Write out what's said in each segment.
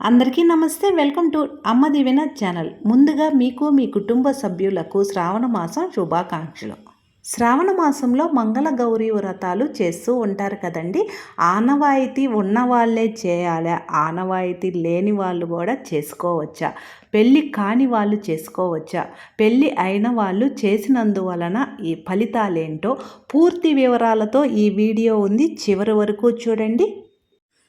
అందరికీ నమస్తే. Welcome to అమ్మ దివెన ఛానల్. ముందుగా మీకు మీ కుటుంబ సభ్యులకు శ్రావణ మాసం శుభాకాంక్షలు. శ్రావణ మాసంలో మంగళ గౌరీ వ్రతాలు చేస్తూ ఉంటారు కదండి. ఆనవాయితీ ఉన్న వాళ్ళే చేయాలి. ఆనవాయితీ లేని వాళ్ళు కూడా చేసుకోవచ్చా? పెళ్ళి కాని వాళ్ళు చేసుకోవచ్చా? పెళ్ళి అయిన వాళ్ళు చేసినందువలన ఈ ఫలితాలేంటో పూర్తి వివరాలతో ఈ వీడియో ఉంది. చివరి వరకు చూడండి.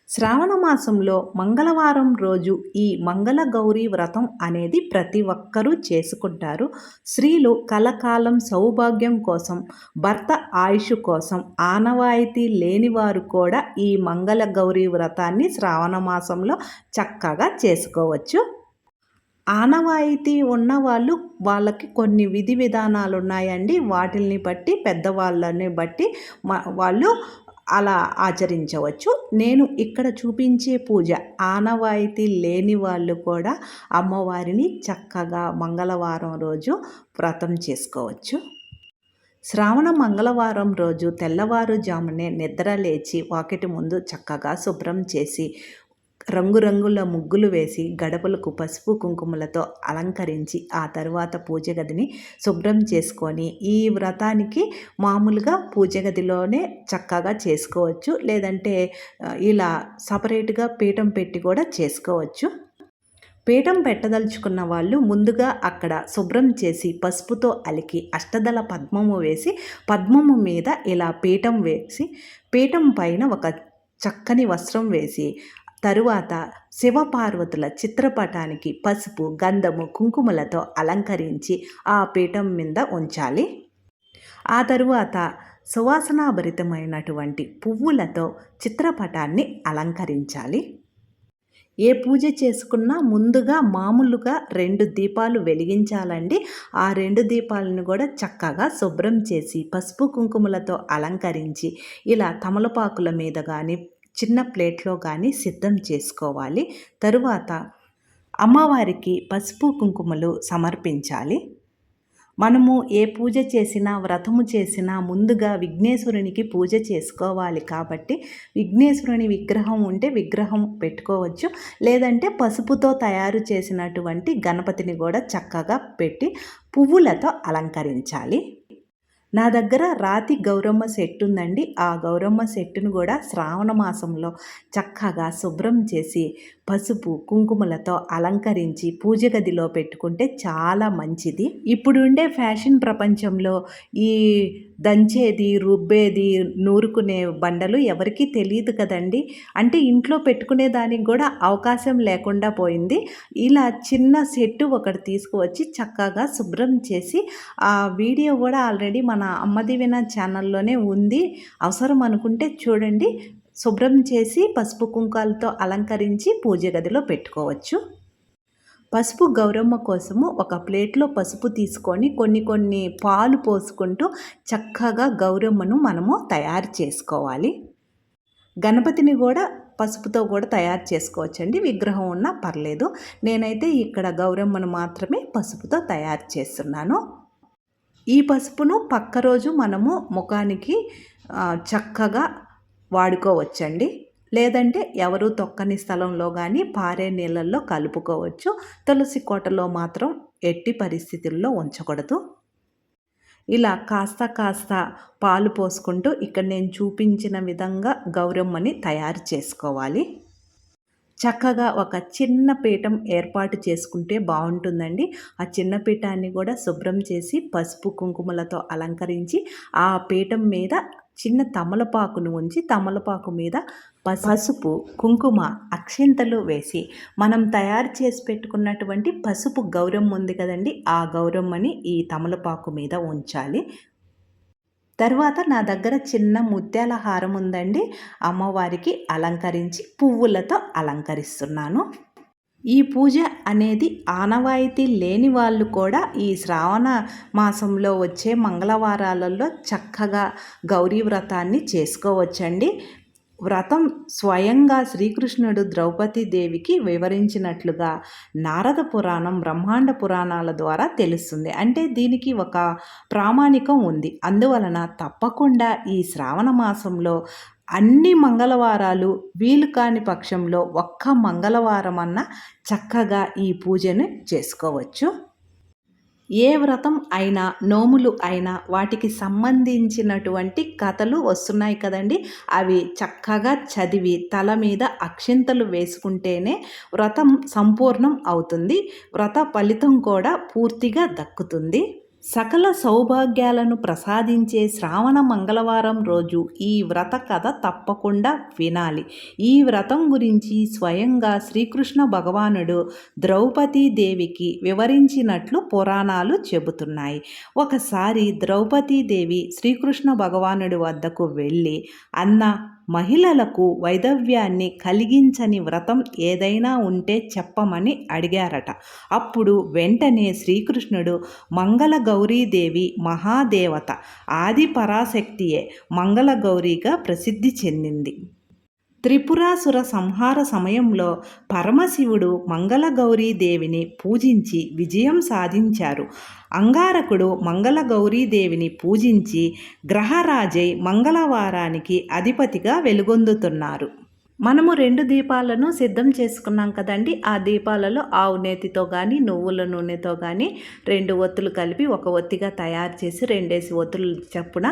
శ్రావణ మాసంలో మంగళవారం రోజు ఈ మంగళ గౌరీ వ్రతం అనేది ప్రతి ఒక్కరూ చేసుకుంటారు. స్త్రీలు కలకాలం సౌభాగ్యం కోసం భర్త ఆయుష్ కోసం ఆనవాయితీ లేని వారు కూడా ఈ మంగళ గౌరీ వ్రతాన్ని శ్రావణ మాసంలో చక్కగా చేసుకోవచ్చు. ఆనవాయితీ ఉన్నవాళ్ళు వాళ్ళకి కొన్ని విధి విధానాలు ఉన్నాయండి వాటిని బట్టి పెద్దవాళ్ళని బట్టి వాళ్ళు అలా ఆచరించవచ్చు. నేను ఇక్కడ చూపించే పూజ ఆనవాయితీ లేని వాళ్ళు కూడా అమ్మవారిని చక్కగా మంగళవారం రోజు వ్రతం చేసుకోవచ్చు. శ్రావణ మంగళవారం రోజు తెల్లవారుజామునే నిద్ర లేచి వాకిటి ముందు చక్కగా శుభ్రం చేసి రంగురంగుల ముగ్గులు వేసి గడపలకు పసుపు కుంకుమలతో అలంకరించి ఆ తర్వాత పూజ గదిని శుభ్రం చేసుకొని ఈ వ్రతానికి మామూలుగా పూజ గదిలోనే చక్కగా చేసుకోవచ్చు. లేదంటే ఇలా సపరేట్గా పీఠం పెట్టి కూడా చేసుకోవచ్చు. పీఠం పెట్టదలుచుకున్న వాళ్ళు ముందుగా అక్కడ శుభ్రం చేసి పసుపుతో అలికి అష్టదళ పద్మము వేసి పద్మము మీద ఇలా పీఠం వేసి పీఠం పైన ఒక చక్కని వస్త్రం వేసి తరువాత శివపార్వతుల చిత్రపటానికి పసుపు గంధము కుంకుమలతో అలంకరించి ఆ పీఠం మీద ఉంచాలి. ఆ తరువాత సువాసనాభరితమైనటువంటి పువ్వులతో చిత్రపటాన్ని అలంకరించాలి. ఏ పూజ చేసుకున్నా ముందుగా మామూలుగా రెండు దీపాలు వెలిగించాలండి. ఆ రెండు దీపాలను కూడా చక్కగా శుభ్రం చేసి పసుపు కుంకుమలతో అలంకరించి ఇలా తమలపాకుల మీద కానీ చిన్న ప్లేట్లో కానీ సిద్ధం చేసుకోవాలి. తరువాత అమ్మవారికి పసుపు కుంకుమలు సమర్పించాలి. మనము ఏ పూజ చేసినా వ్రతము చేసినా ముందుగా విఘ్నేశ్వరునికి పూజ చేసుకోవాలి కాబట్టి విఘ్నేశ్వరుని విగ్రహం ఉంటే విగ్రహం పెట్టుకోవచ్చు. లేదంటే పసుపుతో తయారు చేసినటువంటి గణపతిని కూడా చక్కగా పెట్టి పువ్వులతో అలంకరించాలి. నా దగ్గర రాతి గౌరమ్మ సెట్ ఉందండి ఆ గౌరమ్మ సెట్టును కూడా శ్రావణ మాసంలో చక్కగా శుభ్రం చేసి పసుపు కుంకుమలతో అలంకరించి పూజ గదిలో పెట్టుకుంటే చాలా మంచిది. ఇప్పుడుండే ఫ్యాషన్ ప్రపంచంలో ఈ దంచేది రుబ్బేది నూరుకునే బండలు ఎవరికీ తెలియదు కదండి. అంటే ఇంట్లో పెట్టుకునే దానికి కూడా అవకాశం లేకుండా పోయింది. ఇలా చిన్న సెట్టు ఒకటి తీసుకువచ్చి చక్కగా శుభ్రం చేసి ఆ వీడియో కూడా ఆల్రెడీ మన అమ్మదివిన ఛానల్లోనే ఉంది. అవసరం అనుకుంటే చూడండి. శుభ్రం చేసి పసుపు కుంకాలతో అలంకరించి పూజ గదిలో పెట్టుకోవచ్చు. పసుపు గౌరమ్మ కోసము ఒక ప్లేట్లో పసుపు తీసుకొని కొన్ని కొన్ని పాలు పోసుకుంటూ చక్కగా గౌరమ్మను మనము తయారు చేసుకోవాలి. గణపతిని కూడా పసుపుతో కూడా తయారు చేసుకోవచ్చండి. విగ్రహం ఉన్నా పర్లేదు. నేనైతే ఇక్కడ గౌరమ్మను మాత్రమే పసుపుతో తయారు చేస్తున్నాను. ఈ పసుపును పక్క రోజు మనము ముఖానికి చక్కగా వాడుకోవచ్చండి. లేదంటే ఎవరు తొక్కని స్థలంలో కానీ పారే నీళ్ళల్లో కలుపుకోవచ్చు. తులసి కోటలో మాత్రం ఎట్టి పరిస్థితుల్లో ఉంచకూడదు. ఇలా కాస్త కాస్త పాలు పోసుకుంటూ ఇక్కడ నేను చూపించిన విధంగా గౌరమ్మని తయారు చేసుకోవాలి. చక్కగా ఒక చిన్న పీఠం ఏర్పాటు చేసుకుంటే బాగుంటుందండి. ఆ చిన్న పీఠాన్ని కూడా శుభ్రం చేసి పసుపు కుంకుమలతో అలంకరించి ఆ పీఠం మీద చిన్న తమలపాకును ఉంచి తమలపాకు మీద పసుపు కుంకుమ అక్షింతలు వేసి మనం తయారు చేసి పెట్టుకున్నటువంటి పసుపు గౌరవం ఉంది కదండి ఆ గౌరమ్మని ఈ తమలపాకు మీద ఉంచాలి. తర్వాత నా దగ్గర చిన్న ముత్యాల హారం ఉందండి అమ్మవారికి అలంకరించి పువ్వులతో అలంకరిస్తున్నాను. ఈ పూజ అనేది ఆనవాయితీ లేని వాళ్ళు కూడా ఈ శ్రావణ మాసంలో వచ్చే మంగళవారాలలో చక్కగా గౌరీ వ్రతాన్ని చేసుకోవచ్చండి. వ్రతం స్వయంగా శ్రీకృష్ణుడు ద్రౌపది దేవికి వివరించినట్లుగా నారద పురాణం బ్రహ్మాండ పురాణాల ద్వారా తెలుస్తుంది. అంటే దీనికి ఒక ప్రామాణికం ఉంది. అందువలన తప్పకుండా ఈ శ్రావణ మాసంలో అన్ని మంగళవారాలు వీలు కాని పక్షంలో ఒక్క మంగళవారం అన్న చక్కగా ఈ పూజను చేసుకోవచ్చు. ఏ వ్రతం అయినా నోములు అయినా వాటికి సంబంధించినటువంటి కథలు వస్తున్నాయి కదండి. అవి చక్కగా చదివి తల మీద అక్షింతలు వేసుకుంటేనే వ్రతం సంపూర్ణం అవుతుంది. వ్రత ఫలితం కూడా పూర్తిగా దక్కుతుంది. సకల సౌభాగ్యాలను ప్రసాదించే శ్రావణ మంగళవారం రోజు ఈ వ్రత కథ తప్పకుండా వినాలి. ఈ వ్రతం గురించి స్వయంగా శ్రీకృష్ణ భగవానుడు ద్రౌపదీదేవికి వివరించినట్లు పురాణాలు చెబుతున్నాయి. ఒకసారి ద్రౌపదీదేవి శ్రీకృష్ణ భగవానుడి వద్దకు వెళ్ళి అన్న మహిళలకు వైదవ్యాన్ని కలిగించని వ్రతం ఏదైనా ఉంటే చెప్పమని అడిగారట. అప్పుడు వెంటనే శ్రీకృష్ణుడు మంగళ గౌరీదేవి మహాదేవత ఆది పరాశక్తియే మంగళ గౌరీగా ప్రసిద్ధి చెందింది. త్రిపురాసుర సంహార సమయంలో పరమశివుడు మంగళగౌరీదేవిని పూజించి విజయం సాధించారు. అంగారకుడు మంగళగౌరీదేవిని పూజించి గ్రహరాజై మంగళవారానికి అధిపతిగా వెలుగొందుతున్నారు. మనము రెండు దీపాలను సిద్ధం చేసుకున్నాం కదండి. ఆ దీపాలలో ఆవు నేతితో కానీ నువ్వుల నూనెతో కానీ రెండు ఒత్తులు కలిపి ఒక ఒత్తిగా తయారు చేసి రెండేసి ఒత్తులు చప్పున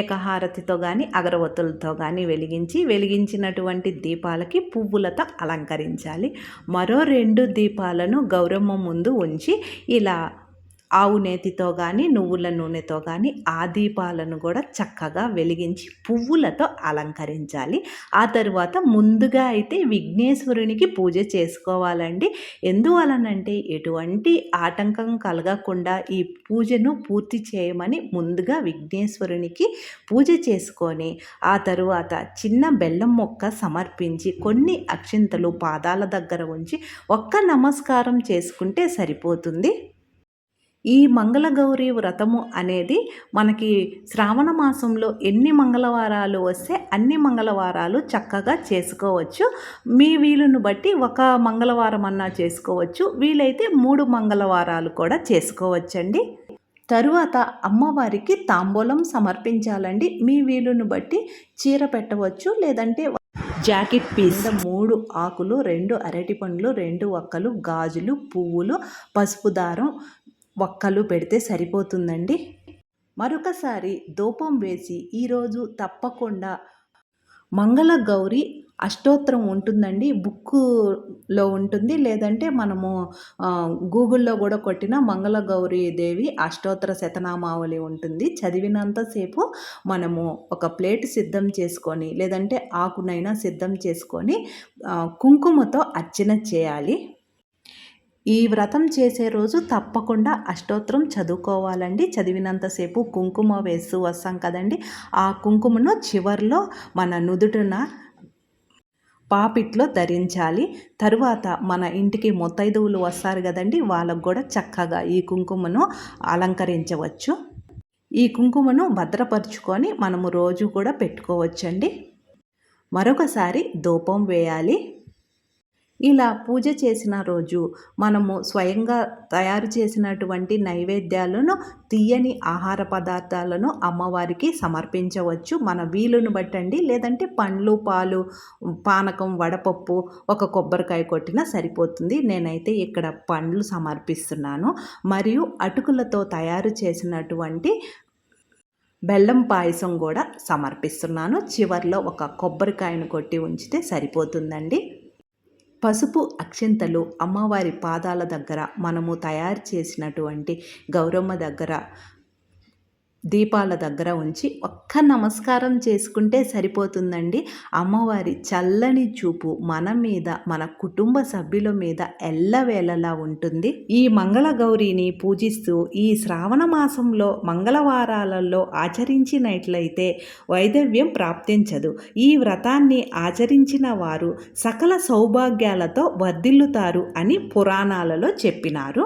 ఏకహారతితో కానీ అగరవత్తులతో కానీ వెలిగించి వెలిగించినటువంటి దీపాలకి పువ్వులతో అలంకరించాలి. మరో రెండు దీపాలను గౌరమ్మ ముందు ఉంచి ఇలా ఆవు నేతితో కానీ నువ్వుల నూనెతో కానీ ఆ దీపాలను కూడా చక్కగా వెలిగించి పువ్వులతో అలంకరించాలి. ఆ తరువాత ముందుగా అయితే విఘ్నేశ్వరునికి పూజ చేసుకోవాలండి. ఎందువలనంటే ఎటువంటి ఆటంకం కలగకుండా ఈ పూజను పూర్తి చేయమని ముందుగా విఘ్నేశ్వరునికి పూజ చేసుకొని ఆ తరువాత చిన్న బెల్లం మొక్క సమర్పించి కొన్ని అక్షింతలు పాదాల దగ్గర ఉంచి ఒక్క నమస్కారం చేసుకుంటే సరిపోతుంది. ఈ మంగళగౌరి వ్రతము అనేది మనకి శ్రావణ మాసంలో ఎన్ని మంగళవారాలు వస్తే అన్ని మంగళవారాలు చక్కగా చేసుకోవచ్చు. మీ వీలును బట్టి ఒక మంగళవారం అన్నా చేసుకోవచ్చు. వీలైతే మూడు మంగళవారాలు కూడా చేసుకోవచ్చండి. తరువాత అమ్మవారికి తాంబూలం సమర్పించాలండి. మీ వీలును బట్టి చీర పెట్టవచ్చు. లేదంటే జాకెట్ పీస్ మూడు ఆకులు రెండు అరటి పండ్లు రెండు ఒక్కలు గాజులు పువ్వులు పసుపు దారం ఒక్కలు పెడితే సరిపోతుందండి. మరొకసారి ధూపం వేసి ఈరోజు తప్పకుండా మంగళ గౌరి అష్టోత్తరం ఉంటుందండి. బుక్కులో ఉంటుంది. లేదంటే మనము గూగుల్లో కూడా కొట్టిన మంగళ గౌరీ దేవి అష్టోత్తర శతనామావళి ఉంటుంది. చదివినంతసేపు మనము ఒక ప్లేట్ సిద్ధం చేసుకొని లేదంటే ఆకునైనా సిద్ధం చేసుకొని కుంకుమతో అర్చన చేయాలి. ఈ వ్రతం చేసే రోజు తప్పకుండా అష్టోత్తరం చదువుకోవాలండి. చదివినంతసేపు కుంకుమ వేస్తూ వస్తాం కదండి. ఆ కుంకుమను చివరిలో మన నుదుటిన పాపిట్లో ధరించాలి. తరువాత మన ఇంటికి ముత్తైదువులు వస్తారు కదండి. వాళ్ళకు కూడా చక్కగా ఈ కుంకుమను అలంకరించవచ్చు. ఈ కుంకుమను భద్రపరుచుకొని మనము రోజు కూడా పెట్టుకోవచ్చండి. మరొకసారి ధూపం వేయాలి. ఇలా పూజ చేసిన రోజు మనము స్వయంగా తయారు చేసినటువంటి నైవేద్యాలను తీయని ఆహార పదార్థాలను అమ్మవారికి సమర్పించవచ్చు. మన వీలును బట్టండి. లేదంటే పండ్లు పాలు పానకం వడపప్పు ఒక కొబ్బరికాయ కొట్టినా సరిపోతుంది. నేనైతే ఇక్కడ పండ్లు సమర్పిస్తున్నాను. మరియు అటుకులతో తయారు చేసినటువంటి బెల్లం పాయసం కూడా సమర్పిస్తున్నాను. చివరిలో ఒక కొబ్బరికాయను కొట్టి ఉంచితే సరిపోతుందండి. పసుపు అక్షింతలు అమ్మవారి పాదాల దగ్గర మనము తయారు చేసినటువంటి గౌరమ్మ దగ్గర దీపాల దగ్గర ఉంచి ఒక్క నమస్కారం చేసుకుంటే సరిపోతుందండి. అమ్మవారి చల్లని చూపు మన మీద మన కుటుంబ సభ్యుల మీద ఎల్లవేళలా ఉంటుంది. ఈ మంగళ గౌరిని పూజిస్తూ ఈ శ్రావణ మాసంలో మంగళవారాలలో ఆచరించినట్లయితే వైదవ్యం ప్రాప్తించదు. ఈ వ్రతాన్ని ఆచరించిన వారు సకల సౌభాగ్యాలతో వర్ధిల్లుతారు అని పురాణాలలో చెప్పినారు.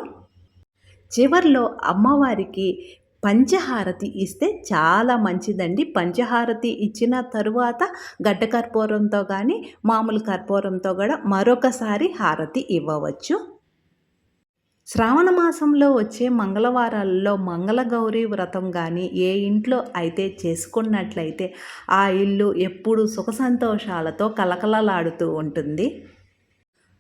చివర్లో అమ్మవారికి పంచహారతి ఇస్తే చాలా మంచిదండి. పంచహారతి ఇచ్చిన తరువాత గడ్డ కర్పూరంతో కానీ మామూలు కర్పూరంతో కూడా మరొకసారి హారతి ఇవ్వవచ్చు. శ్రావణ మాసంలో వచ్చే మంగళవారాల్లో మంగళగౌరీ వ్రతం కానీ ఏ ఇంట్లో అయితే చేసుకున్నట్లయితే ఆ ఇల్లు ఎప్పుడు సుఖ సంతోషాలతో కలకలలాడుతూ ఉంటుంది.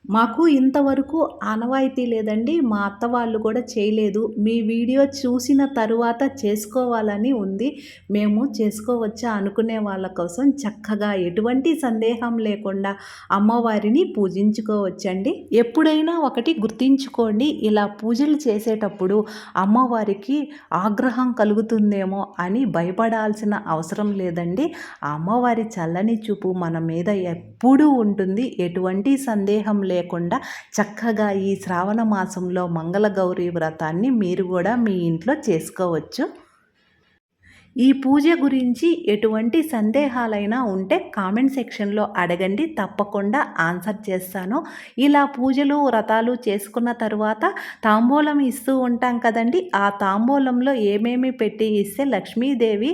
మాకు ఇంతవరకు ఆనవాయితీ లేదండి. మా అత్త వాళ్ళు కూడా చేయలేదు. మీ వీడియో చూసిన తరువాత చేసుకోవాలని ఉంది. మేము చేసుకోవచ్చా అనుకునే వాళ్ళ కోసం చక్కగా ఎటువంటి సందేహం లేకుండా అమ్మవారిని పూజించుకోవచ్చండి. ఎప్పుడైనా ఒకటి గుర్తించుకోండి. ఇలా పూజలు చేసేటప్పుడు అమ్మవారికి ఆగ్రహం కలుగుతుందేమో అని భయపడాల్సిన అవసరం లేదండి. అమ్మవారి చల్లని చూపు మన మీద ఎప్పుడూ ఉంటుంది. ఎటువంటి సందేహం లేకుండా చక్కగా ఈ శ్రావణ మాసంలో మంగళగౌరి వ్రతాన్ని మీరు కూడా మీ ఇంట్లో చేసుకోవచ్చు. ఈ పూజ గురించి ఎటువంటి సందేహాలైనా ఉంటే కామెంట్ సెక్షన్లో అడగండి. తప్పకుండా ఆన్సర్ చేస్తాను. ఇలా పూజలు వ్రతాలు చేసుకున్న తర్వాత తాంబూలం ఇస్తూ ఉంటాం కదండి. ఆ తాంబూలంలో ఏమేమి పెట్టి ఇస్తే లక్ష్మీదేవి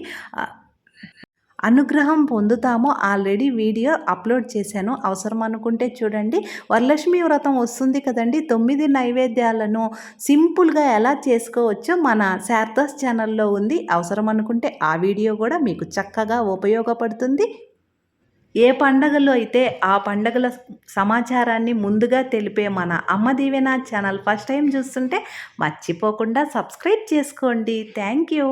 అనుగ్రహం పొందుతామో ఆల్రెడీ వీడియో అప్లోడ్ చేశాను. అవసరం అనుకుంటే చూడండి. వరలక్ష్మి వ్రతం వస్తుంది కదండి. తొమ్మిది నైవేద్యాలను సింపుల్గా ఎలా చేసుకోవచ్చో మన శారదాస్ ఛానల్లో ఉంది. అవసరం అనుకుంటే ఆ వీడియో కూడా మీకు చక్కగా ఉపయోగపడుతుంది. ఏ పండగలో అయితే ఆ పండగల సమాచారాన్ని ముందుగా తెలిపే మన అమ్మ దీవెన ఛానల్ ఫస్ట్ టైం చూస్తుంటే మర్చిపోకుండా సబ్స్క్రైబ్ చేసుకోండి. Thank you.